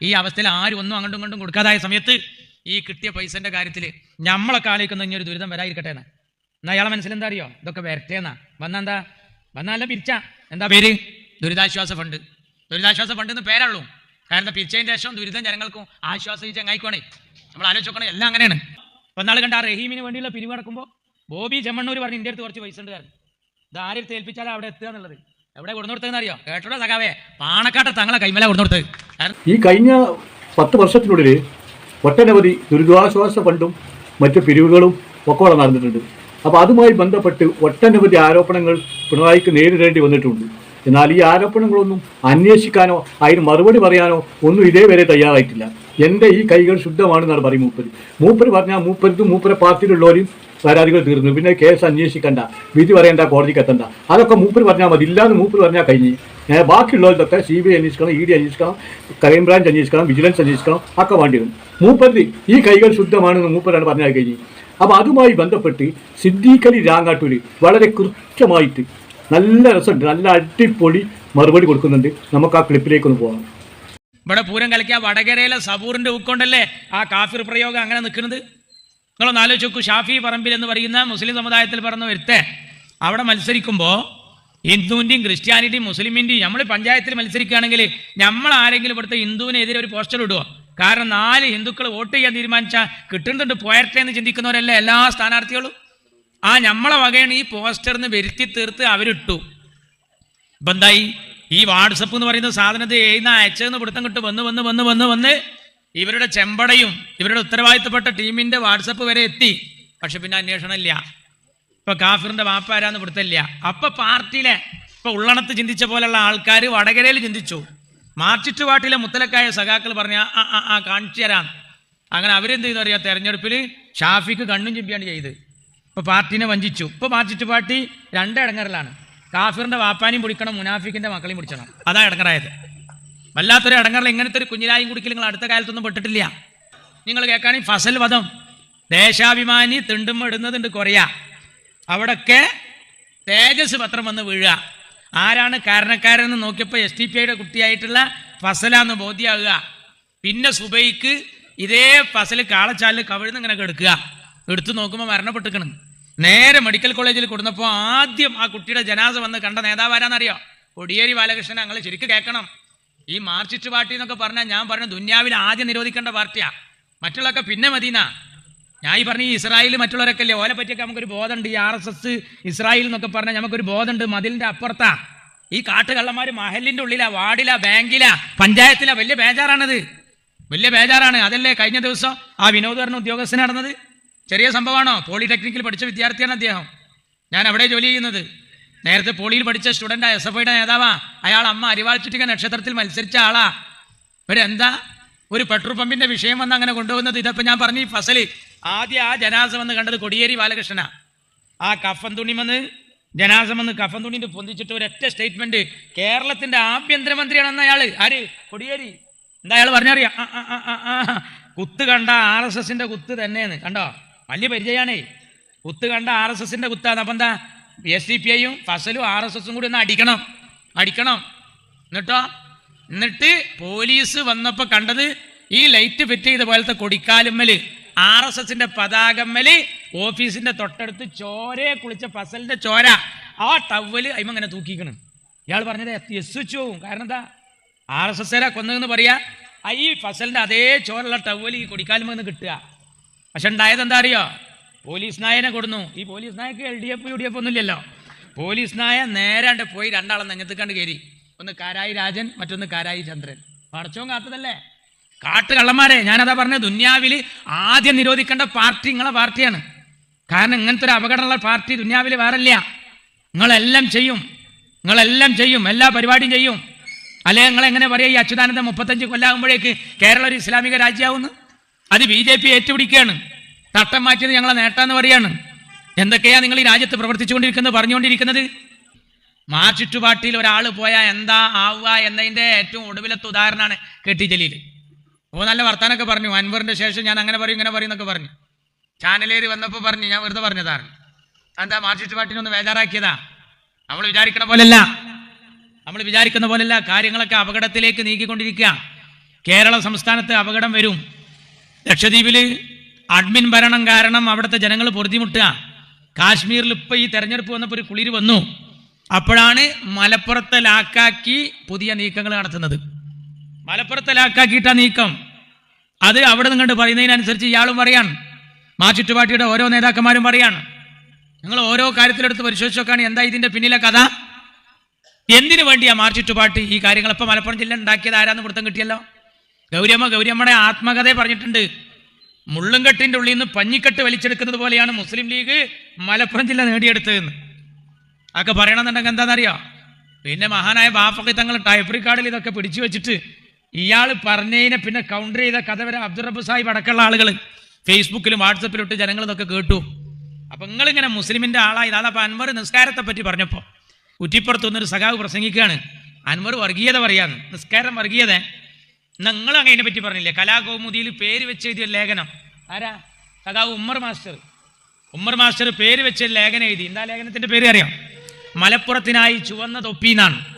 ഈ അവസ്ഥയിൽ ആരും ഒന്നും അങ്ങോട്ടും ഇങ്ങോട്ടും കൊടുക്കാതായ സമയത്ത് ഈ കിട്ടിയ പൈസന്റെ കാര്യത്തിൽ നമ്മളൊക്കെ ആലോചിക്കുന്ന ഇനി ഒരു ദുരിതം വരാതിരിക്കട്ടെ എന്നാ. എന്നാ അയാളെ മനസ്സിലെന്താ അറിയോ? ഇതൊക്കെ വരട്ടേന്നാ വന്നെന്താ വന്നാല പിരിച്ച. എന്താ പേര്? ദുരിതാശ്വാസ ഫണ്ട്. ദുരിതാശ്വാസ ഫണ്ട് എന്ന് പേരുള്ളൂ കാരണം പിരിച്ചതിന് ശേഷം ദുരിതം ജനങ്ങൾക്കും ആശ്വാസം ചങ്ങായിക്കോണേ നമ്മൾ ആലോചിക്കണേ എല്ലാം അങ്ങനെയാണ്. ഒന്നാൾ കണ്ട ആ റഹീമിന് വേണ്ടിയുള്ള പിരിവ് നടക്കുമ്പോൾ ബോബി ചെമ്മണ്ണൂർ പറഞ്ഞ് ഇന്ത്യ അടുത്ത് കുറച്ച് പൈസ ഉണ്ട് കാരണം ഇത് ആരെടുത്ത് ഏൽപ്പിച്ചാലും അവിടെ എത്തുക എന്നുള്ളത്? എവിടെ കൊടുന്നെടുത്തതെന്ന് അറിയോ? കേട്ടോ സഖാവേ. പാണക്കാട്ടെ തങ്ങളെ കൈമല കൊടുന്നെടുത്തത് കാരണം ഈ കഴിഞ്ഞ പത്ത് വർഷത്തിനുള്ളിൽ ഒട്ടനവധി ദുരിതാശ്വാസ ഫണ്ടും മറ്റു പിരിവുകളും ഒക്കെ അവിടെ നടന്നിട്ടുണ്ട്. അപ്പോൾ അതുമായി ബന്ധപ്പെട്ട് ഒട്ടനവധി ആരോപണങ്ങൾ പിണറായിക്ക് നേരിടേണ്ടി വന്നിട്ടുണ്ട്. എന്നാൽ ഈ ആരോപണങ്ങളൊന്നും അന്വേഷിക്കാനോ അതിന് മറുപടി പറയാനോ ഒന്നും ഇതേവരെ തയ്യാറായിട്ടില്ല. എന്റെ ഈ കൈകൾ ശുദ്ധമാണെന്നാണ് പറയും മൂപ്പര്. മൂപ്പര് പറഞ്ഞാൽ മൂപ്പരത്തും മൂപ്പര പാർട്ടിയിലുള്ളവരും പരാതികൾ തീർന്നു. പിന്നെ കേസ് അന്വേഷിക്കണ്ട വിധി പറയണ്ട കോടതിക്ക് എത്തണ്ട. അതൊക്കെ മൂപ്പര് പറഞ്ഞാൽ മതി. ഇല്ലാന്ന് മൂപ്പര് പറഞ്ഞാൽ കഴിഞ്ഞ്. ഏ, ബാക്കിയുള്ളവരൊക്കെ സി ബി ഐ അന്വേഷിക്കണം ഇ ഡി അന്വേഷിക്കണം ക്രൈംബ്രാഞ്ച് അന്വേഷിക്കണം വിജിലൻസ് അന്വേഷിക്കണം ഒക്കെ വേണ്ടി വരും ഈ കൈകൾ ശുദ്ധമാണെന്ന് മൂപ്പരാണ് പറഞ്ഞാൽ കഴിഞ്ഞ് അപ്പോൾ അതുമായി ബന്ധപ്പെട്ട് സിദ്ദീഖലി രാങ്ങാട്ടൂര് വളരെ കൃത്യമായിട്ട് നല്ല രസമുണ്ട് നല്ല അടിപൊളി മറുപടി കൊടുക്കുന്നുണ്ട്. നമുക്ക് ആ ക്ലിപ്പിലേക്കൊന്ന് പോകാം ഇവിടെ പൂരം കളിക്കാൻ വടകരയിലെ സബൂറിന്റെ ഉക്കൊണ്ടല്ലേ ആ കാഫിർ പ്രയോഗം അങ്ങനെ നിൽക്കുന്നത്? നിങ്ങളൊന്ന് ആലോചിച്ചു ഷാഫി പറമ്പിൽ എന്ന് പറയുന്ന മുസ്ലിം സമുദായത്തിൽ പറഞ്ഞ ഒരുത്തെ അവിടെ മത്സരിക്കുമ്പോൾ ഹിന്ദുവിന്റെയും ക്രിസ്ത്യാനിറ്റിയും മുസ്ലിമിന്റെയും നമ്മൾ പഞ്ചായത്തിൽ മത്സരിക്കുകയാണെങ്കിൽ നമ്മൾ ആരെങ്കിലും ഇവിടുത്തെ ഹിന്ദുവിനെതിരെ ഒരു പോസ്റ്റർ ഇടുമോ കാരണം നാല് ഹിന്ദുക്കൾ വോട്ട് ചെയ്യാൻ തീരുമാനിച്ചാൽ കിട്ടുന്നുണ്ട് പോയട്ടെ എന്ന് ചിന്തിക്കുന്നവരല്ല എല്ലാ സ്ഥാനാർത്ഥികളും? ആ നമ്മളെ വകയാണ് ഈ പോസ്റ്ററിന് വരുത്തി തീർത്ത് അവരിട്ടു. ഇപ്പം എന്തായി? ഈ വാട്സപ്പ് എന്ന് പറയുന്ന സാധനത്തെ എഴുന്ന അയച്ചതെന്ന് പിടുത്തം കിട്ടും. വന്ന് വന്ന് വന്ന് വന്ന് വന്ന് ഇവരുടെ ചെമ്പടയും ഇവരുടെ ഉത്തരവാദിത്തപ്പെട്ട ടീമിന്റെ വാട്സപ്പ് വരെ എത്തി. പക്ഷെ പിന്നെ അന്വേഷണം ഇല്ല. ഇപ്പൊ കാഫിറിന്റെ വാപ്പാരാന്ന് പിടുത്തമില്ല അപ്പൊ പാർട്ടിയിലെ ഇപ്പൊ ഉള്ളണത്ത് ചിന്തിച്ച പോലെയുള്ള ആൾക്കാർ വടകരയിൽ ചിന്തിച്ചു. മാർച്ചിറ്റുപാട്ടിലെ മുത്തലക്കായ സഖാക്കൾ പറഞ്ഞ ആ ആ ആ കാണിച്ചു അങ്ങനെ അവരെന്ത് ചെയ്യുന്ന അറിയാം? തെരഞ്ഞെടുപ്പിൽ ഷാഫിക്ക് കണ്ണും ചിമ്പിയാണ് ചെയ്ത്. ഇപ്പൊ പാർട്ടിനെ വഞ്ചിച്ചു. ഇപ്പൊ മാർച്ചിറ്റ് പാർട്ടി രണ്ട് ഇടങ്ങറിലാണ്. കാഫിറിന്റെ വാപ്പാനെയും പിടിക്കണം മുനാഫിക്കിന്റെ മക്കളെയും പിടിച്ചണം. അതാ ഇടങ്ങറായത്. വല്ലാത്തൊരു ഇടങ്ങറിൽ ഇങ്ങനത്തെ ഒരു കുഞ്ഞിലായും കുടിക്കൽ നിങ്ങൾ അടുത്ത കാലത്തൊന്നും പെട്ടിട്ടില്ല. നിങ്ങൾ കേൾക്കുകയാണെങ്കിൽ ഫസൽ വധം. ദേശാഭിമാനി തിണ്ടും ഇടുന്നതുണ്ട് കൊറയ. അവിടൊക്കെ തേജസ് പത്രം വന്ന് വീഴുക. ആരാണ് കാരണക്കാരെന്ന് നോക്കിയപ്പോൾ എസ് ടി പി ഐയുടെ കുട്ടിയായിട്ടുള്ള ഫസല എന്ന് ബോധ്യമാകുക പിന്നെ സുബൈക്ക് ഇതേ ഫസൽ കാളച്ചാലിൽ കവിഴ്ന്ന് ഇങ്ങനെ എടുക്കുക എടുത്തു നോക്കുമ്പോൾ മരണപ്പെട്ടിക്കണം നേരെ മെഡിക്കൽ കോളേജിൽ കൊടുന്നപ്പോൾ ആദ്യം ആ കുട്ടിയുടെ ജനാസ വന്ന് കണ്ട നേതാവ് ആരാന്നറിയോ കൊടിയേരി ബാലകൃഷ്ണൻ ഞങ്ങൾ ശരിക്കും കേൾക്കണം ഈ മാർച്ചിസ്റ്റ് പാർട്ടി എന്നൊക്കെ പറഞ്ഞാൽ ഞാൻ പറഞ്ഞു ദുന്യാവിൽ ആദ്യം നിരോധിക്കേണ്ട പാർട്ടിയാ. മറ്റുള്ളതൊക്കെ പിന്നെ മദീന ഞാൻ ഈ പറഞ്ഞ ഇസ്രായേൽ മറ്റുള്ളവരൊക്കെ അല്ലേ ഓലെ പറ്റിയൊക്കെ നമുക്കൊരു ബോധമുണ്ട്. ഈ ആർ എസ് എസ് ഇസ്രായേൽ എന്നൊക്കെ പറഞ്ഞാൽ നമുക്കൊരു ബോധമുണ്ട്. മതിലിന്റെ അപ്പുറത്താ. ഈ കാട്ടുകള്ളന്മാർ മഹലിന്റെ ഉള്ളിലാ വാർഡിലാ ബാങ്കിലാ പഞ്ചായത്തിലാ. വലിയ ബേജാറാണത്. വലിയ ബേജാറാണ്. അതല്ലേ കഴിഞ്ഞ ദിവസം ആ വിനോദ് പറഞ്ഞ ഉദ്യോഗസ്ഥന് നടന്നത്? ചെറിയ സംഭവമാണോ? പോളിടെക്നിക്കിൽ പഠിച്ച വിദ്യാർത്ഥിയാണ് അദ്ദേഹം. ഞാൻ അവിടെ ജോലി ചെയ്യുന്നത്. നേരത്തെ പോളിയിൽ പഠിച്ച സ്റ്റുഡന്റ് എസ് എഫ് ഐയുടെ നേതാവാ. അയാൾ അമ്മ അരിവാൾ നക്ഷത്രത്തിൽ മത്സരിച്ച ആളാ. ഇവരെന്താ? ഒരു പെട്രോൾ പമ്പിന്റെ വിഷയം വന്ന് അങ്ങനെ കൊണ്ടുപോകുന്നത്? ഇതപ്പോൾ ഞാൻ പറഞ്ഞു ഈ ഫസൽ ആദ്യം ആ ജനാസ വന്ന് കണ്ടത് കൊടിയേരി ബാലകൃഷ്ണന. ആ കഫൻ തുണി വന്ന് എന്ന് കഫൻ തുണിന്റെ പൊന്തിച്ചിട്ട് ഒരൊറ്റ സ്റ്റേറ്റ്മെന്റ് കേരളത്തിന്റെ ആഭ്യന്തരമന്ത്രിയാണ് എന്ന അയാൾ. ആര്? കൊടിയേരി. എന്താ അയാൾ പറഞ്ഞറിയാം. കുത്ത് കണ്ട ആർ എസ് എസിന്റെ കുത്ത് തന്നെയെന്ന് കണ്ടോ? വലിയ പരിചയമാണേ. കുത്ത് കണ്ട ആർ എസ് എസിന്റെ കുത്താണ്. അപ്പം എന്താ? എസ് ഡി പി ഐയും ഫസലും ആർ എസ് എസും കൂടി ഒന്ന് അടിക്കണം. അടിക്കണം. എന്നിട്ടോ? എന്നിട്ട് പോലീസ് വന്നപ്പോ കണ്ടത് ഈ ലൈറ്റ് ഫിറ്റ് ചെയ്ത പോലത്തെ കൊടിക്കാലുമ്മൽ. ആർ എസ് എസിന്റെ പതാകമ്മൽ ഓഫീസിന്റെ തൊട്ടടുത്ത് ചോരയെ കുളിച്ച ഫസലിന്റെ ചോര. ആ ടവൽ അയിമ അങ്ങനെ തൂക്കിക്കണം ഇയാൾ പറഞ്ഞത് എസ് വെച്ചു പോവും കാരണം എന്താ? ആർ എസ് എസ് കൊന്നതെന്ന് പറയാ. ഈ ഫസലിന്റെ അതേ ചോരുള്ള ടവൽ ഈ കൊടിക്കാലുമെന്ന് കിട്ടുക. പക്ഷെ ഉണ്ടായത് എന്താ അറിയോ? പോലീസ് നായനെ കൊടുന്നു. ഈ police നായക്ക് L D F U D F ഒന്നുമില്ലല്ലോ. പോലീസ് നായ നേരാണ്ട് പോയി രണ്ടാളെ നെഞ്ഞത്തിക്കണ്ട് കയറി. ഒന്ന് കാരായി രാജൻ മറ്റൊന്ന് കാരായി ചന്ദ്രൻ. പടച്ചോൻ കാത്തതല്ലേ? കാട്ടുകള്ളന്മാരെ ഞാനതാ പറഞ്ഞ ദുന്യാവിൽ ആദ്യം നിരോധിക്കേണ്ട പാർട്ടി നിങ്ങളെ പാർട്ടിയാണ്. കാരണം ഇങ്ങനത്തെ ഒരു അപകടമുള്ള പാർട്ടി ദുന്യാവിൽ വേറല്ല നിങ്ങളെല്ലാം ചെയ്യും. നിങ്ങളെല്ലാം ചെയ്യും. എല്ലാ പരിപാടിയും ചെയ്യും. അല്ലെ നിങ്ങൾ എങ്ങനെ പറയുക ഈ അച്യുതാനന്ദ മുപ്പത്തഞ്ച് കൊല്ലാകുമ്പോഴേക്ക് കേരളം ഒരു ഇസ്ലാമിക രാജ്യമാവുന്നു? അത് ബി ജെ പി ഏറ്റുപിടിക്കുകയാണ്. തട്ടം മാറ്റിയത് ഞങ്ങളെ നേട്ടാന്ന് പറയാണ്. എന്തൊക്കെയാ നിങ്ങൾ ഈ രാജ്യത്ത് പ്രവർത്തിച്ചുകൊണ്ടിരിക്കുന്നത് പറഞ്ഞുകൊണ്ടിരിക്കുന്നത്? മാർച്ചിറ്റു പാർട്ടിയിൽ ഒരാൾ പോയാൽ എന്താ ആവുക എന്നതിന്റെ ഏറ്റവും ഒടുവിലത്തെ ഉദാഹരണമാണ് കെട്ടി ജലീൽ. ഓ നല്ല വർത്താനൊക്കെ പറഞ്ഞു. അൻവറിന്റെ ശേഷം ഞാൻ അങ്ങനെ പറയും ഇങ്ങനെ പറയും എന്നൊക്കെ പറഞ്ഞു. ചാനലേരി വന്നപ്പോൾ പറഞ്ഞു ഞാൻ വെറുതെ പറഞ്ഞതാണ്. എന്താ മാർക്സിസ്റ്റ് പാർട്ടിനെ ഒന്ന് ബേജാറാക്കിയതാ? നമ്മൾ വിചാരിക്കണ പോലല്ല നമ്മൾ വിചാരിക്കുന്ന പോലല്ല കാര്യങ്ങളൊക്കെ അപകടത്തിലേക്ക് നീക്കിക്കൊണ്ടിരിക്കുക. കേരള സംസ്ഥാനത്ത് അപകടം വരും. ലക്ഷദ്വീപിൽ അഡ്മിൻ ഭരണം കാരണം അവിടുത്തെ ജനങ്ങൾ പൊറുതിമുട്ടുക. കാശ്മീരിൽ ഇപ്പോൾ ഈ തെരഞ്ഞെടുപ്പ് വന്നപ്പോൾ ഒരു കുളിര് വന്നു. അപ്പോഴാണ് മലപ്പുറത്തെ ലാക്കാക്കി പുതിയ നീക്കങ്ങൾ നടത്തുന്നത്. മലപ്പുറത്തെ ലാക്കാക്കിയിട്ടാണ് നീക്കം. അത് അവിടെ നിന്ന് പറയുന്നതിനനുസരിച്ച് ഇയാളും പറയാണ്. മാ ചുറ്റുപാട്ടിയുടെ ഓരോ നേതാക്കന്മാരും പറയാണ്. നിങ്ങൾ ഓരോ കാര്യത്തിലെടുത്ത് പരിശോധിച്ച് നോക്കാണ് എന്താ ഇതിന്റെ പിന്നിലെ കഥ? എന്തിനു വേണ്ടിയാ മാർ ചുറ്റുപാട്ട് ഈ കാര്യങ്ങൾ ഇപ്പം മലപ്പുറം ജില്ല ഉണ്ടാക്കിയത് ആരാന്ന് പിടുത്തം കിട്ടിയല്ലോ? ഗൗരിയമ്മ ഗൗരിയമ്മയുടെ ആത്മകഥയെ പറഞ്ഞിട്ടുണ്ട്. മുള്ളുംകെട്ടിന്റെ ഉള്ളിൽ നിന്ന് പഞ്ഞിക്കെട്ട് വലിച്ചെടുക്കുന്നത് പോലെയാണ് മുസ്ലിം ലീഗ് മലപ്പുറം ജില്ല നേടിയെടുത്തതെന്ന്. അതൊക്കെ പറയണമെന്നുണ്ടെങ്കിൽ എന്താണെന്നറിയോ? പിന്നെ മഹാനായ ബാഫക്കി തങ്ങൾ ടൈപ്പ് കാർഡിൽ ഇതൊക്കെ പിടിച്ചു വെച്ചിട്ട് ഇയാൾ പറഞ്ഞതിനെ പിന്നെ കൗണ്ടർ ചെയ്ത കഥ വരെ അബ്ദുൾ റബ്ബ് സാഹിബ് അടക്കമുള്ള ആളുകൾ ഫേസ്ബുക്കിലും വാട്സപ്പിലും ഇട്ട് ജനങ്ങൾ ഇതൊക്കെ കേട്ടു. അപ്പൊ നിങ്ങളിങ്ങനെ മുസ്ലിമിന്റെ ആളായി. അതപ്പോൾ അൻവർ നിസ്കാരത്തെ പറ്റി പറഞ്ഞപ്പോൾ കുറ്റിപ്പുറത്ത് നിന്നൊരു സഖാവ് പ്രസംഗിക്കുകയാണ് അൻവർ വർഗീയത പറയാന്ന്. നിസ്കാരം വർഗീയത. നിങ്ങൾ അങ്ങനെ പറ്റി പറഞ്ഞില്ലേ? കലാകൗമുദിയിൽ പേര് വെച്ച് എഴുതിയ ലേഖനം. ആരാ? സഖാവ് ഉമ്മർ മാസ്റ്റർ. ഉമ്മർ മാസ്റ്റർ പേര് വെച്ച് ലേഖനം എഴുതി. എന്താ ലേഖനത്തിന്റെ പേര് അറിയാം? മലപ്പുറത്തിനായി ചുവന്ന തൊപ്പീന്നാണ്.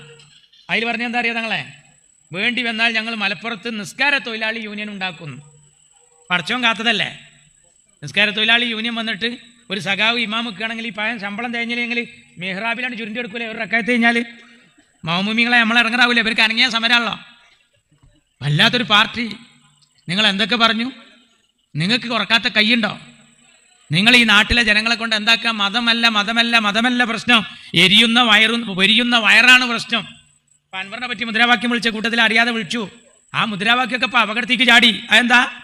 അതിൽ പറഞ്ഞ എന്താ അറിയാം ഞങ്ങളെ വേണ്ടി വന്നാൽ ഞങ്ങൾ മലപ്പുറത്ത് നിസ്കാര തൊഴിലാളി യൂണിയൻ ഉണ്ടാക്കുന്നു. പടച്ചോൻ കാത്തതല്ലേ? നിസ്കാര തൊഴിലാളി യൂണിയൻ വന്നിട്ട് ഒരു സഖാവ് ഇമാം നിൽക്കുകയാണെങ്കിൽ ഈ പായം ശമ്പളം തേഞ്ഞില്ലെങ്കിൽ മെഹ്റാബിലാണ് ചുരുണ്ടി എടുക്കൂലേ? ഒരു റക്കായത്ത് കഴിഞ്ഞാൽ മൗമുമിങ്ങളെ നമ്മൾ ഇറങ്ങാറാവില്ല ഇവർക്ക് അനങ്ങിയ സമരമാണല്ലോ. വല്ലാത്തൊരു പാർട്ടി. നിങ്ങൾ എന്തൊക്കെ പറഞ്ഞു? നിങ്ങൾക്ക് കുറക്കാത്ത കൈയുണ്ടോ? നിങ്ങൾ ഈ നാട്ടിലെ ജനങ്ങളെ കൊണ്ട് എന്താക്കാം മതമല്ല മതമല്ല മതമല്ല പ്രശ്നം. എരിയുന്ന വയറും പൊരിയുന്ന വയറാണ് പ്രശ്നം. ഇപ്പൊ അൻവറിനെ പറ്റി മുദ്രാവാക്യം വിളിച്ച കൂട്ടത്തിൽ അറിയാതെ വിളിച്ചു. ആ മുദ്രാവാക്യമൊക്കെ ഇപ്പൊ അപകടത്തേക്ക് ചാടി. അതെന്താ?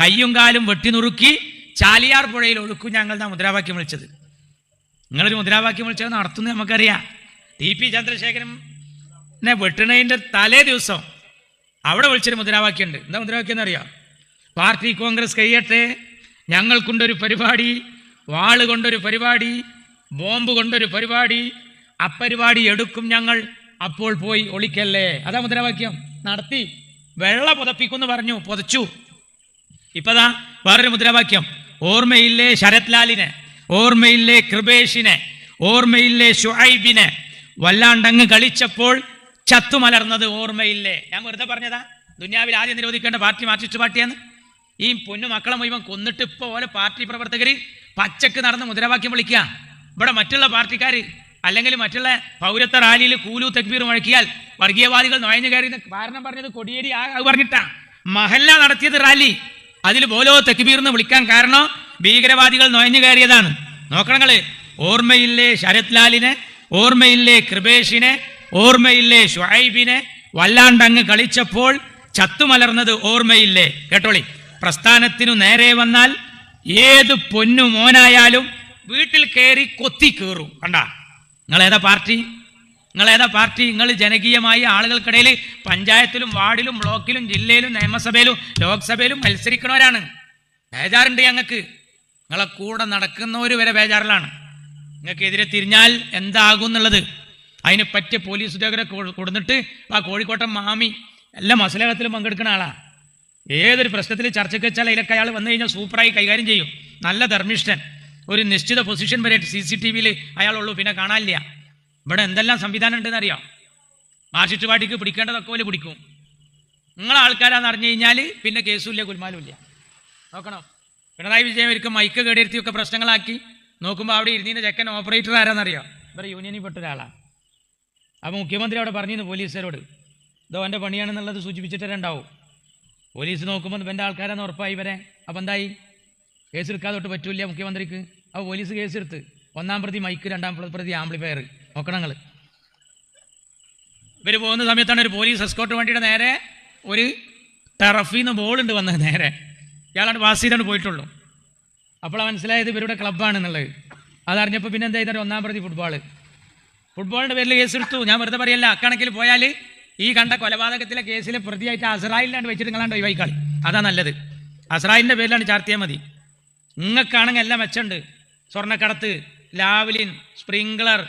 കയ്യും കാലും വെട്ടി നുറുക്കി ചാലിയാർ പുഴയിൽ ഒഴുക്കും ഞങ്ങൾ ഞങ്ങളുടെ മുദ്രാവാക്യം വിളിച്ചത്. നിങ്ങളൊരു മുദ്രാവാക്യം വിളിച്ചത് നടത്തുന്നത് നമുക്കറിയാം. ടി പി ചന്ദ്രശേഖരനെ വെട്ടണതിന്റെ തലേ ദിവസം അവിടെ വിളിച്ചൊരു മുദ്രാവാക്യമുണ്ട്. എന്താ മുദ്രാവാക്യം എന്നറിയാം പാർട്ടി കോൺഗ്രസ് കഴിയട്ടെ. ഞങ്ങൾക്കുണ്ടൊരു പരിപാടി വാൾ കൊണ്ടൊരു പരിപാടി ബോംബ് കൊണ്ടൊരു പരിപാടി അപ്പരിപാടി എടുക്കും ഞങ്ങൾ. അപ്പോൾ പോയി ഒളിക്കല്ലേ? അതാ മുദ്രാവാക്യം. നടത്തി. വെള്ള പുതപ്പിക്കുമെന്ന് പറഞ്ഞു. പുതച്ചു. ഇപ്പതാ വേറൊരു മുദ്രാവാക്യം. ഓർമ്മയില്ലേ ശരത് ലാലിനെ ഓർമ്മയില്ലേ കൃപേഷിനെ? ഓർമ്മയില്ലേ ഷുഹൈബിനെ വല്ലാണ്ടങ്ങ് കളിച്ചപ്പോൾ ചത്തുമലർന്നത് ഓർമ്മയില്ലേ? ഞാൻ വെറുതെ പറഞ്ഞതാ. ദുനിയാവിൽ ആദ്യം നിരോധിക്കേണ്ട പാർട്ടി മാർച്ചിസ്റ്റ് പാർട്ടിയാണ്. ഈ പൊന്നു മക്കളെ മുഴുവൻ കൊന്നിട്ട് ഇപ്പോൾ ഓരോ പാർട്ടി പ്രവർത്തകർ പച്ചക്ക് നടന്ന് മുദ്രാവാക്യം വിളിക്കുക ഇവിടെ മറ്റുള്ള പാർട്ടിക്കാർ അല്ലെങ്കിൽ മറ്റുള്ള പൗരത്വ റാലിയിൽ കൂലു തക്ബീർ മുഴക്കിയാൽ വർഗീയവാദികൾ നുഴഞ്ഞു കയറി കാരണം പറഞ്ഞത് കൊടിയേരി ആ പറഞ്ഞിട്ടാ മഹല്ല നടത്തിയത് റാലി. അതിൽ ബോലോ തക്ബീർ എന്ന് വിളിക്കാൻ കാരണം ഭീകരവാദികൾ നുഴഞ്ഞു കയറിയതാണ്. നോക്കണങ്ങൾ ഓർമ്മയില്ലേ ശരത് ലാലിനെ ഓർമ്മയില്ലേ കൃപേഷിനെ ഓർമ്മയില്ലേ ഷുഹൈബിനെ വല്ലാണ്ടങ്ങ് കളിച്ചപ്പോൾ ചത്തുമലർന്നത് ഓർമ്മയില്ലേ? കേട്ടോളി. പ്രസ്ഥാനത്തിനു നേരെ വന്നാൽ ഏത് പൊന്നു മോനായാലും വീട്ടിൽ കയറി കൊത്തി കയറും കണ്ട? നിങ്ങൾ ഏതാ പാർട്ടി? നിങ്ങൾ ഏതാ പാർട്ടി? നിങ്ങൾ ജനകീയമായി ആളുകൾക്കിടയിൽ പഞ്ചായത്തിലും വാർഡിലും ബ്ലോക്കിലും ജില്ലയിലും നിയമസഭയിലും ലോക്സഭയിലും മത്സരിക്കണവരാണ് ബേജാറുണ്ട് ഞങ്ങൾക്ക്. നിങ്ങളെ കൂടെ നടക്കുന്നവർ വരെ ബേജാറിലാണ്. നിങ്ങൾക്ക് എതിരെ തിരിഞ്ഞാൽ എന്താകും എന്നുള്ളത്. അതിന് പറ്റിയ പോലീസ് ഉദ്യോഗരെ കൊടുത്തിട്ട് ആ കോഴിക്കോട്ടെ മാമി എല്ലാ മസലകത്തിലും പങ്കെടുക്കുന്ന ആളാണ് ഏതൊരു പ്രശ്നത്തിൽ ചർച്ചയ്ക്ക് വെച്ചാൽ അതിലൊക്കെ അയാൾ വന്നു കഴിഞ്ഞാൽ സൂപ്പറായി കൈകാര്യം ചെയ്യും. നല്ല ധർമ്മിഷ്ഠൻ. ഒരു നിശ്ചിത പൊസിഷൻ വരെ സി സി ടി വിയിൽ അയാളുള്ളൂ. പിന്നെ കാണാനില്ല. ഇവിടെ എന്തെല്ലാം സംവിധാനം ഉണ്ടെന്ന് അറിയാം. മാർഷിസ്റ്റ് പാർട്ടിക്ക് പിടിക്കേണ്ടതൊക്കെ പോലെ പിടിക്കും. നിങ്ങളെ ആൾക്കാരാന്ന് അറിഞ്ഞു കഴിഞ്ഞാൽ പിന്നെ കേസുമില്ല കുൽമാലും ഇല്ല നോക്കണം? പിണറായി വിജയൻ ഒരിക്കൽ മൈക്ക് കേടിയിരുത്തിയൊക്കെ പ്രശ്നങ്ങളാക്കി നോക്കുമ്പോൾ അവിടെ ഇരുന്നീന്റെ ചെക്കൻ ഓപ്പറേറ്റർ ആരാന്നറിയാം. ഇവരെ യൂണിയനിൽ പെട്ട ഒരാളാണ് അപ്പോൾ മുഖ്യമന്ത്രി അവിടെ പറഞ്ഞിരുന്നു പോലീസുകാരോട്. ഇതോ എന്റെ പണിയാണെന്നുള്ളത് സൂചിപ്പിച്ചിട്ട് ഉണ്ടാവും പോലീസ് നോക്കുമ്പോൾ എന്റെ ആൾക്കാരാന്ന് ഉറപ്പായി ഇവരെ. അപ്പം എന്തായി? കേസെടുക്കാതെ തൊട്ട് പറ്റൂല മുഖ്യമന്ത്രിക്ക്. അപ്പോൾ പോലീസ് കേസെടുത്ത് ഒന്നാം പ്രതി മൈക്ക് രണ്ടാം പ്രതി ആംപ്ലിഫയർ. നോക്കണങ്ങൾ ഇവർ പോകുന്ന സമയത്താണ് ഒരു പോലീസ് എസ്കോട്ട് വണ്ടിയുടെ നേരെ ഒരു ടറഫിൽ നിന്ന് ബോളുണ്ട് വന്നത് നേരെ. ഇയാളാണ് പാസ് ചെയ്താണ് പോയിട്ടുള്ളൂ. അപ്പോൾ മനസ്സിലായത് ഇവരുടെ ക്ലബ്ബാണെന്നുള്ളത് അതറിഞ്ഞപ്പോൾ പിന്നെ എന്താ ചെയ്താൽ ഒന്നാം പ്രതി ഫുട്ബോൾ ഫുട്ബോളിന്റെ പേരിൽ കേസ് എടുത്തു ഞാൻ വെറുതെ പറയല്ല. അക്കണക്കിൽ പോയാൽ ഈ കണ്ട കൊലപാതകത്തിലെ കേസിൽ പ്രതിയായിട്ട് അസറായിലാണ് വെച്ചിട്ട് നിങ്ങളാണ്ട് ഒഴിവായിക്കളി അതാ നല്ലത്. അസറായിലിന്റെ പേരിലാണ് ചാർത്തിയാൽ മതി. നിങ്ങൾക്കാണെങ്കിൽ എല്ലാം മെച്ചുണ്ട് സ്വർണക്കടത്ത് ലാവലിൻ സ്പ്രിങ്ക്ലർ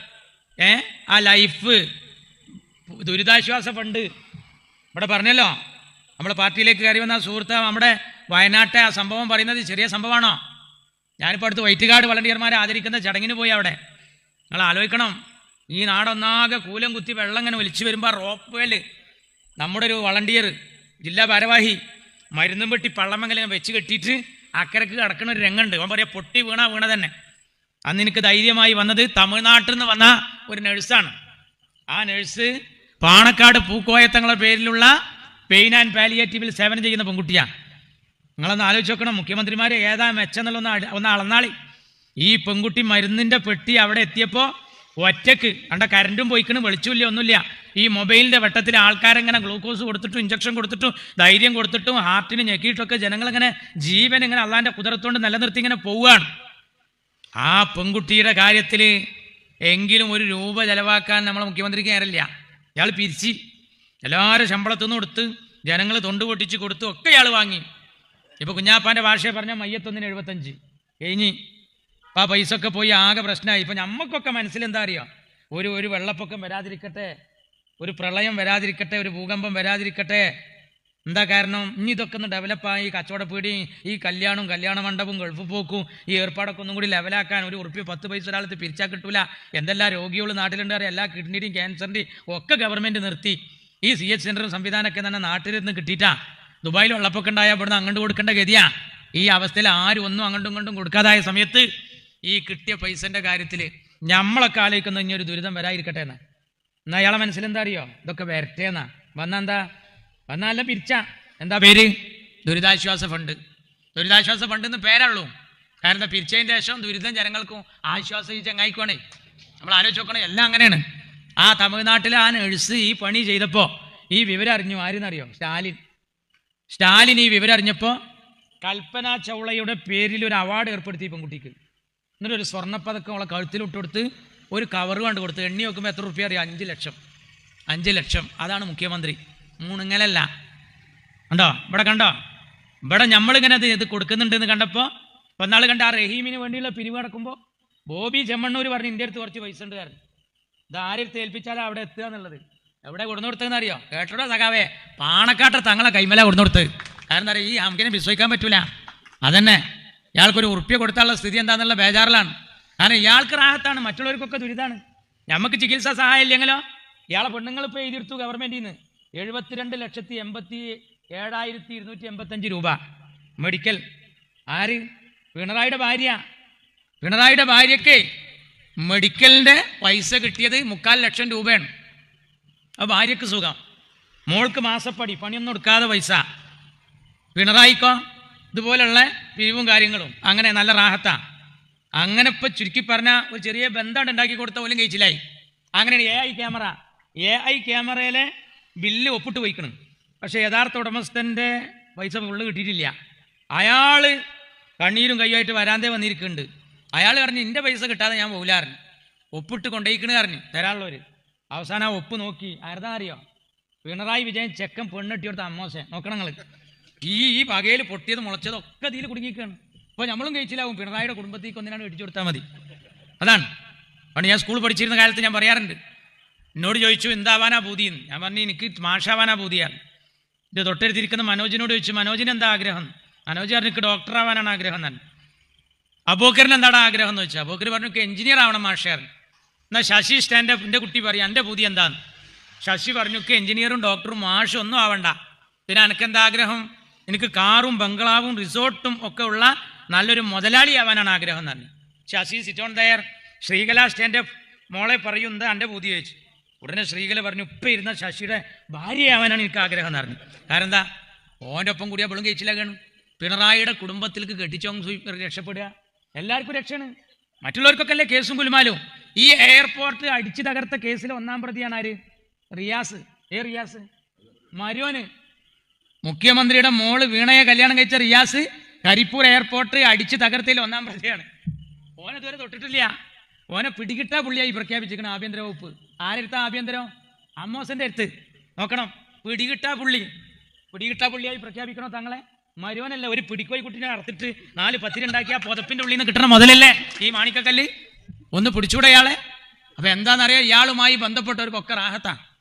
ഏ ആ ലൈഫ് ദുരിതാശ്വാസ ഫണ്ട്. ഇവിടെ പറഞ്ഞല്ലോ നമ്മുടെ പാർട്ടിയിലേക്ക് കയറി വന്ന സുഹൃത്ത് നമ്മുടെ വയനാട്ടെ ആ സംഭവം പറയുന്നത് ചെറിയ സംഭവമാണോ? ഞാനിപ്പോൾ അടുത്ത് വൈറ്റുകാട് വളണ്ടിയർമാരെ ആദരിക്കുന്ന ചടങ്ങിന് പോയി അവിടെ. നിങ്ങൾ ആലോചിക്കണം ഈ നാടൊന്നാകെ കൂലം കുത്തി വെള്ളം ഇങ്ങനെ ഒലിച്ചു വരുമ്പോൾ റോപ്പ് വേൽ നമ്മുടെ ഒരു വളണ്ടിയർ ജില്ലാ ഭാരവാഹി മരുന്നും വെട്ടി പള്ളമെങ്കിലും വെച്ച് കെട്ടിയിട്ട് അക്കരക്ക് കിടക്കുന്ന ഒരു രംഗമുണ്ട്. അവൻ പറയാം പൊട്ടി വീണാ വീണ തന്നെ അന്ന് എനിക്ക് ധൈര്യമായി വന്നത് തമിഴ്നാട്ടിൽ നിന്ന് വന്ന ഒരു നഴ്സാണ് ആ നഴ്സ് പാണക്കാട് പൂക്കോയത്തങ്ങളുടെ പേരിലുള്ള പെയിൻ ആൻഡ് പാലിയേറ്റീവിൽ സേവനം ചെയ്യുന്ന പെൺകുട്ടിയാണ്. നിങ്ങളൊന്ന് ആലോചിച്ച് നോക്കണം മുഖ്യമന്ത്രിമാരെ ഏതാ മെച്ചെന്നുള്ള ഒന്ന് അളന്നാളി. ഈ പെൺകുട്ടി മരുന്നിന്റെ പെട്ടി അവിടെ എത്തിയപ്പോൾ ഒറ്റയ്ക്ക് കണ്ട കരണ്ടും പോയിക്കണ് വെളിച്ചമില്ല ഒന്നുമില്ല. ഈ മൊബൈലിന്റെ വെട്ടത്തിൽ ആൾക്കാരെങ്ങനെ ഗ്ലൂക്കോസ് കൊടുത്തിട്ടും ഇഞ്ചക്ഷൻ കൊടുത്തിട്ടും ധൈര്യം കൊടുത്തിട്ടും ഹാർട്ടിന് ഞെക്കിയിട്ടൊക്കെ ജനങ്ങളിങ്ങനെ ജീവൻ ഇങ്ങനെ അള്ളാന്റെ കുതിരത്തോണ്ട് നിലനിർത്തി ഇങ്ങനെ പോവുകയാണ്. ആ പെൺകുട്ടിയുടെ കാര്യത്തിൽ എങ്കിലും ഒരു രൂപ ചെലവാക്കാൻ നമ്മളെ മുഖ്യമന്ത്രിക്ക് നേരമില്ല ഇയാൾ പിരിച്ച് എല്ലാവരും ശമ്പളത്തൊന്നും കൊടുത്ത് ജനങ്ങൾ തൊണ്ട് പൊട്ടിച്ച് കൊടുത്ത് ഒക്കെ ഇയാൾ വാങ്ങി. ഇപ്പൊ കുഞ്ഞാപ്പാന്റെ ഭാഷയെ പറഞ്ഞ മയ്യത്തൊന്നിന് എഴുപത്തഞ്ച്. കഴിഞ്ഞ് അപ്പൊ ആ പൈസ ഒക്കെ പോയി ആകെ പ്രശ്നമായി ഇപ്പൊ നമ്മക്കൊക്കെ മനസ്സിലെന്താ അറിയാം? ഒരു ഒരു വെള്ളപ്പൊക്കം വരാതിരിക്കട്ടെ ഒരു പ്രളയം വരാതിരിക്കട്ടെ ഒരു ഭൂകമ്പം വരാതിരിക്കട്ടെ എന്താ കാരണം? ഇനി ഇതൊക്കെ ഒന്ന് ഡെവലപ്പായി കച്ചവടപ്പീടി ഈ കല്യാണവും കല്യാണ മണ്ഡപവും ഗൾഫ് പോക്കും ഈ ഏർപ്പാടൊക്കെ ഒന്നും കൂടി ലെവലാക്കാൻ ഒരു ഉറുപ്പ്യ പത്ത് പൈസ ഒരാളത്ത് പിരിച്ചാൽ കിട്ടൂല. എന്തെല്ലാം രോഗികൾ നാട്ടിലുണ്ട് അറിയാം. എല്ലാ കിഡ്നിയുടെയും ക്യാൻസറിന്റെയും ഒക്കെ ഗവൺമെന്റ് നിർത്തി. ഈ സി എച്ച് സെന്ററും സംവിധാനമൊക്കെ തന്നെ നാട്ടിൽ നിന്ന് കിട്ടിയിട്ടാ. ദുബായിൽ വെള്ളപ്പൊക്കം ഉണ്ടായാൽ ഇവിടുന്ന് അങ്ങോട്ട് കൊടുക്കേണ്ട ഗതിയാ. ഈ അവസ്ഥയിൽ ആരും ഒന്നും അങ്ങോട്ടും ഇങ്ങോട്ടും കൊടുക്കാതായ സമയത്ത് ഈ കിട്ടിയ പൈസന്റെ കാര്യത്തിൽ നമ്മളൊക്കെ ആലോചിക്കുന്ന ഇനി ഒരു ദുരിതം വരാതിരിക്കട്ടെ എന്ന്. എന്നാ അയാളെ മനസ്സിലെന്താ അറിയോ? ഇതൊക്കെ വരട്ടെ എന്നാ. എന്താ പിരിച്ച. എന്താ പേര്? ദുരിതാശ്വാസ ഫണ്ട്. ദുരിതാശ്വാസ ഫണ്ട് എന്ന് പേരുള്ളൂ. കാരണം പിരിച്ചതിന് ശേഷം ദുരിതം ജനങ്ങൾക്കും ആശ്വാസം ഈ ചങ്ങായിക്കുവാണേ. നമ്മൾ ആലോചിച്ച് നോക്കണേ എല്ലാം അങ്ങനെയാണ്. ആ തമിഴ്നാട്ടിലെ ആ നഴ്സ് ഈ പണി ചെയ്തപ്പോൾ ഈ വിവരം അറിഞ്ഞു. ആരെന്നറിയോ? സ്റ്റാലിൻ. സ്റ്റാലിൻ ഈ വിവരം അറിഞ്ഞപ്പോൾ കൽപ്പന ചൗളയുടെ പേരിൽ ഒരു അവാർഡ് ഏർപ്പെടുത്തി പെൺകുട്ടിക്ക്. എന്നിട്ട് ഒരു സ്വർണപ്പതക്കം അവളെ കഴുത്തിലിട്ട് കൊടുത്ത് ഒരു കവർ കണ്ടു കൊടുത്ത്. എണ്ണി നോക്കുമ്പോൾ എത്ര റുപ്യ അറിയാം? അഞ്ച് ലക്ഷം. അഞ്ച് ലക്ഷം. അതാണ് മുഖ്യമന്ത്രി. മൂണിങ്ങലല്ല കണ്ടോ? ഇവിടെ കണ്ടോ? ഇവിടെ നമ്മളിങ്ങനെ ഇത് ഇത് കൊടുക്കുന്നുണ്ടെന്ന് കണ്ടപ്പോൾ ഒന്നാൾ കണ്ട ആ റഹീമിന് വേണ്ടിയുള്ള പിരിവ് നടക്കുമ്പോൾ ബോബി ചെമ്മണ്ണൂർ പറഞ്ഞ് ഇന്ത്യ അടുത്ത് കുറച്ച് പൈസ ഉണ്ട് കാരണം ഇത് ആരെടുത്ത് ഏൽപ്പിച്ചാലും അവിടെ എത്തുക എന്നുള്ളത്? എവിടെ കൊടുന്നു കൊടുത്തതെന്ന് അറിയോ? കേട്ടോടോ സഖാവേ? പാണക്കാട്ട തങ്ങളെ കൈമല കൊടുന്നു കൊടുത്തത് കാരണം എന്താ ഈ അമ്മക്കിനെ വിശ്വസിക്കാൻ പറ്റൂല. അതന്നെ. ഇയാൾക്കൊരു ഉറുപ്പ്യ കൊടുത്താനുള്ള സ്ഥിതി എന്താന്നുള്ള ബേജാറിലാണ്. കാരണം ഇയാൾക്ക് റാഹത്താണ് മറ്റുള്ളവർക്കൊക്കെ ദുരിതാണ്. നമുക്ക് ചികിത്സാ സഹായം ഇല്ലെങ്കിലോ ഇയാളെ പെണ്ണുങ്ങൾ ഇപ്പോൾ എഴുതിയെടുത്തു ഗവൺമെന്റിൽ നിന്ന് എഴുപത്തിരണ്ട് ലക്ഷത്തി എൺപത്തി ഏഴായിരത്തി ഇരുന്നൂറ്റി എൺപത്തഞ്ച് രൂപ. മെഡിക്കൽ. ആര്? പിണറായിയുടെ ഭാര്യ. പിണറായിയുടെ ഭാര്യയ്ക്ക് മെഡിക്കലിന്റെ പൈസ കിട്ടിയത് മുക്കാൽ ലക്ഷം രൂപയാണ്. ആ ഭാര്യക്ക് സുഖം. മോൾക്ക് മാസപ്പടി പണിയൊന്നും എടുക്കാതെ പൈസ. പിണറായിക്കോ? ഇതുപോലുള്ള പിരിവും കാര്യങ്ങളും. അങ്ങനെ നല്ല റാഹത്ത. അങ്ങനെ ഇപ്പം ചുരുക്കി പറഞ്ഞ ഒരു ചെറിയ ബന്ധമാണ് ഉണ്ടാക്കി കൊടുത്ത പോലും കഴിച്ചില്ലായി. അങ്ങനെയാണ് A I camera A I ക്യാമറയിലെ bill ഒപ്പിട്ട് വയ്ക്കണം. പക്ഷേ യഥാർത്ഥ ഉടമസ്ഥന്റെ പൈസ ഫുള്ള് കിട്ടിയിട്ടില്ല. അയാൾ കണ്ണീരും കയ്യുമായിട്ട് വരാന്തേ വന്നിരിക്കുന്നുണ്ട്. അയാൾ പറഞ്ഞു എന്റെ പൈസ കിട്ടാതെ ഞാൻ പോകില്ലാറിഞ്ഞു ഒപ്പിട്ട് കൊണ്ടേക്കണ് പറഞ്ഞു തരാനുള്ളവർ അവസാനം ആ ഒപ്പ് നോക്കി. ആരുതാ അറിയോ? പിണറായി വിജയൻ ചെക്കൻ പെണ്ണെട്ടി കൊടുത്ത അമ്മോശൻ. നോക്കണം നിങ്ങൾ ഈ ഈ പകയിൽ പൊട്ടിയത് മുളച്ചത് ഒക്കെ ഇതിൽ കുടുങ്ങിക്കാണ് ഇപ്പോൾ നമ്മളും കഴിച്ചില്ലാവും. പിണറായിയുടെ കുടുംബത്തേക്ക് ഒന്നിനാണ് ഇടിച്ചു കൊടുത്താൽ മതി. അതാണ്. പണ്ട് ഞാൻ സ്കൂൾ പഠിച്ചിരുന്ന കാലത്ത് ഞാൻ പറയാറുണ്ട്. എന്നോട് ചോദിച്ചു എന്താവാനാ പൂതിയെന്ന് ഞാൻ പറഞ്ഞു എനിക്ക് മാഷാവാനാ പൂതിയാണ് ഇത് തൊട്ടടുത്തിരിക്കുന്ന മനോജിനോട് ചോദിച്ചു മനോജിന് എന്താ ആഗ്രഹം? മനോജ് പറഞ്ഞു എനിക്ക് ഡോക്ടർ ആവാനാണ് ആഗ്രഹം തന്നെ അബോക്കറിന് എന്താണ് ആഗ്രഹം എന്ന് വെച്ചാൽ അബോക്കർ പറഞ്ഞു എനിക്ക് എഞ്ചിനീയർ ആവണം മാഷാറിൻ എന്നാൽ ശശി സ്റ്റാൻഡപ്പിന്റെ കുട്ടി പറയാം എന്റെ പൂതി എന്താന്ന്? ശശി പറഞ്ഞു എനിക്ക് എഞ്ചിനീയറും ഡോക്ടറും മാഷും ഒന്നും ആവണ്ട. പിന്നെ എനിക്കെന്താ ആഗ്രഹം? എനിക്ക് കാറും ബംഗ്ലാവും റിസോർട്ടും ഒക്കെ ഉള്ള നല്ലൊരു മുതലാളി ആവാനാണ് ആഗ്രഹം പറഞ്ഞു. ശശി സിറ്റോൺ ദയർ ശ്രീകല സ്റ്റാൻഡപ്പ് മോളെ പറയുന്നത് എന്റെ പൂതി? ചോദിച്ചു. ഉടനെ ശ്രീകല പറഞ്ഞു ഇപ്പം ഇരുന്ന ശശിയുടെ ഭാര്യയാവാനാണ് എനിക്ക് ആഗ്രഹം എന്ന് പറഞ്ഞു. കാരണം എന്താ? ഓന്റെ ഒപ്പം കൂടി അവളും കഴിച്ചില്ല കാണും. പിണറായിയുടെ കുടുംബത്തിലേക്ക് കെട്ടിച്ചോ രക്ഷപ്പെടുക. എല്ലാവർക്കും രക്ഷയാണ്. മറ്റുള്ളവർക്കൊക്കെ അല്ലേ കേസും കുലുമാലും? ഈ എയർപോർട്ട് അടിച്ചു തകർത്ത കേസിൽ ഒന്നാം പ്രതിയാണ് ആര്? റിയാസ്. ഏ റിയാസ്? മരോന്. മുഖ്യമന്ത്രിയുടെ മോൾ വീണയെ കല്യാണം കഴിച്ച റിയാസ് കരിപ്പൂർ എയർപോർട്ട് അടിച്ചു തകർത്തതിൽ ഒന്നാം പ്രതിയാണ്. ഓനെ ഇതുവരെ തൊട്ടിട്ടില്ല. ഓനെ പിടികിട്ടാ പുള്ളിയായി പ്രഖ്യാപിച്ചിരിക്കണം ആഭ്യന്തര വകുപ്പ്. ആരെടുത്ത ആഭ്യന്തരം? അമ്മോസന്റെ അടുത്ത്. നോക്കണം. പിടികിട്ടാ പുള്ളി. പിടികിട്ടാ പുള്ളിയായി പ്രഖ്യാപിക്കണോ തങ്ങളെ? മരുവനല്ല ഒരു പിടിക്കോയി കുട്ടിനെ അറുത്തിട്ട് നാല് പത്തിരുണ്ടാക്കിയ പുതപ്പിന്റെ ഉള്ളിൽ നിന്ന് കിട്ടണ മുതലല്ലേ ഈ മാണിക്കക്കല്ല്? ഒന്ന് പിടിച്ചൂടെ ഇയാളെ? അപ്പൊ എന്താണെന്നറിയാം ഇയാളുമായി ബന്ധപ്പെട്ടവർക്കൊക്കെ റാഹത്താണ്